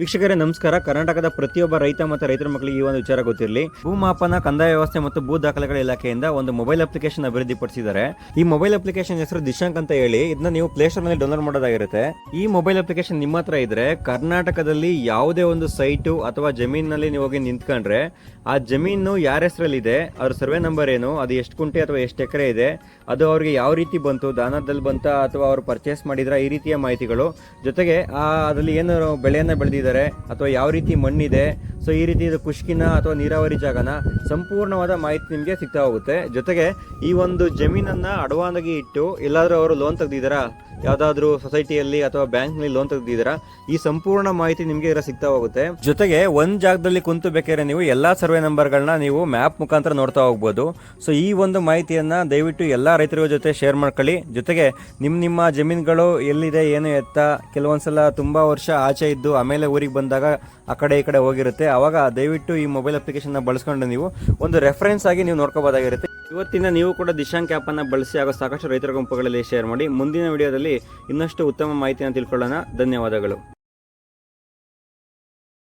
ವೀಕ್ಷಕರೇ, ನಮಸ್ಕಾರ. ಕರ್ನಾಟಕದ ಪ್ರತಿಯೊಬ್ಬ ರೈತ ಮತ್ತು ರೈತರ ಮಕ್ಕಳಿಗೆ ಈ ಒಂದು ವಿಚಾರ ಗೊತ್ತಿರಲಿ. ಭೂಮಾಪನ, ಕಂದಾಯ ವ್ಯವಸ್ಥೆ ಮತ್ತು ಭೂ ದಾಖಲೆಗಳ ಇಲಾಖೆಯಿಂದ ಒಂದು ಮೊಬೈಲ್ ಅಪ್ಲಿಕೇಶನ್ ಅಭಿವೃದ್ಧಿಪಡಿಸಿದ್ದಾರೆ. ಈ ಮೊಬೈಲ್ ಅಪ್ಲಿಕೇಶನ್ ಹೆಸರು ದಿಶಾಂಕ್ ಅಂತ ಹೇಳಿ. ಇದನ್ನ ನೀವು ಪ್ಲೇಸ್ಟೋರ್ನಲ್ಲಿ ಡೌನ್ಲೋಡ್ ಮಾಡೋದಾಗಿರುತ್ತೆ. ಈ ಮೊಬೈಲ್ ಅಪ್ಲಿಕೇಶನ್ ನಿಮ್ಮ ಹತ್ರ ಇದ್ರೆ, ಕರ್ನಾಟಕದಲ್ಲಿ ಯಾವುದೇ ಒಂದು ಸೈಟು ಅಥವಾ ಜಮೀನಿನಲ್ಲಿ ನೀವು ಹೋಗಿ ನಿಂತ್ಕೊಂಡ್ರೆ, ಆ ಜಮೀನು ಯಾರ ಹೆಸರಲ್ಲಿದೆ, ಅವ್ರ ಸರ್ವೆ ನಂಬರ್ ಏನು, ಅದು ಎಷ್ಟು ಕುಂಟೆ ಅಥವಾ ಎಷ್ಟು ಎಕರೆ ಇದೆ, ಅದು ಅವ್ರಿಗೆ ಯಾವ ರೀತಿ ಬಂತು, ದಾನದಲ್ಲಿ ಬಂತ ಅಥವಾ ಅವರು ಪರ್ಚೇಸ್ ಮಾಡಿದ್ರ, ಈ ರೀತಿಯ ಮಾಹಿತಿಗಳು. ಜೊತೆಗೆ ಅದರಲ್ಲಿ ಏನು ಬೆಳೆಯನ್ನ ಬೆಳೆದಿದ್ದಾರೆ ಅಥವಾ ಯಾವ ರೀತಿ ಮಣ್ಣಿದೆ ಸೊ ಈ ರೀತಿ ಇದು ಕುಷ್ಕಿನ ಅಥವಾ ನೀರಾವರಿ ಜಾಗನ ಸಂಪೂರ್ಣವಾದ ಮಾಹಿತಿ ನಿಮಗೆ ಸಿಗ್ತಾ ಹೋಗುತ್ತೆ. ಜೊತೆಗೆ ಈ ಒಂದು ಜಮೀನನ್ನ ಅಡವಾನಾಗಿ ಇಟ್ಟು ಎಲ್ಲಾದರೂ ಅವರು ಲೋನ್ ತೆಗೆದಿದ್ದೀರಾ? ಯಾವ್ದಾದ್ರು ಸೊಸೈಟಿಯಲ್ಲಿ ಅಥವಾ ಬ್ಯಾಂಕ್ನಲ್ಲಿ ಲೋನ್ ತೆಗೆದಿದ್ದೀರಾ? ಈ ಸಂಪೂರ್ಣ ಮಾಹಿತಿ ನಿಮಗೆ ಇದರ ಸಿಗ್ತಾ ಹೋಗುತ್ತೆ. ಜೊತೆಗೆ ಒಂದ್ ಜಾಗದಲ್ಲಿ ಕುಂತು ಬೇಕಾದ್ರೆ ನೀವು ಎಲ್ಲಾ ಸರ್ವೆ ನಂಬರ್ಗಳನ್ನ ನೀವು ಮ್ಯಾಪ್ ಮುಖಾಂತರ ನೋಡ್ತಾ ಹೋಗ್ಬೋದು. ಸೊ ಈ ಒಂದು ಮಾಹಿತಿಯನ್ನ ದಯವಿಟ್ಟು ಎಲ್ಲಾ ರೈತರ ಜೊತೆ ಶೇರ್ ಮಾಡ್ಕೊಳ್ಳಿ. ಜೊತೆಗೆ ನಿಮ್ ನಿಮ್ಮ ಜಮೀನುಗಳು ಎಲ್ಲಿದೆ, ಏನು ಎತ್ತ? ಕೆಲವೊಂದ್ಸಲ ತುಂಬಾ ವರ್ಷ ಆಚೆ ಇದ್ದು ಆಮೇಲೆ ಊರಿಗೆ ಬಂದಾಗ ಆ ಕಡೆ ಈ ಕಡೆ ಹೋಗಿರುತ್ತೆ. ಅವಾಗ ದಯವಿಟ್ಟು ಈ ಮೊಬೈಲ್ ಅಪ್ಲಿಕೇಶನ್ ಬಳಸ್ಕೊಂಡು ನೀವು ಒಂದು ರೆಫರೆನ್ಸ್ ಆಗಿ ನೀವು ನೋಡ್ಕೋಬೋದಾಗಿರುತ್ತೆ. ಇವತ್ತಿನ ನೀವು ಕೂಡ ದಿಶಾಂಕ್ ಆ್ಯಪನ್ನು ಬಳಸಿ ಹಾಗೂ ಸಾಕಷ್ಟು ರೈತರ ಗುಂಪುಗಳಲ್ಲಿ ಶೇರ್ ಮಾಡಿ ಮುಂದಿನ ವಿಡಿಯೋದಲ್ಲಿ ಇನ್ನಷ್ಟು ಉತ್ತಮ ಮಾಹಿತಿಯನ್ನು ತಿಳ್ಕೊಳ್ಳೋಣ. ಧನ್ಯವಾದಗಳು.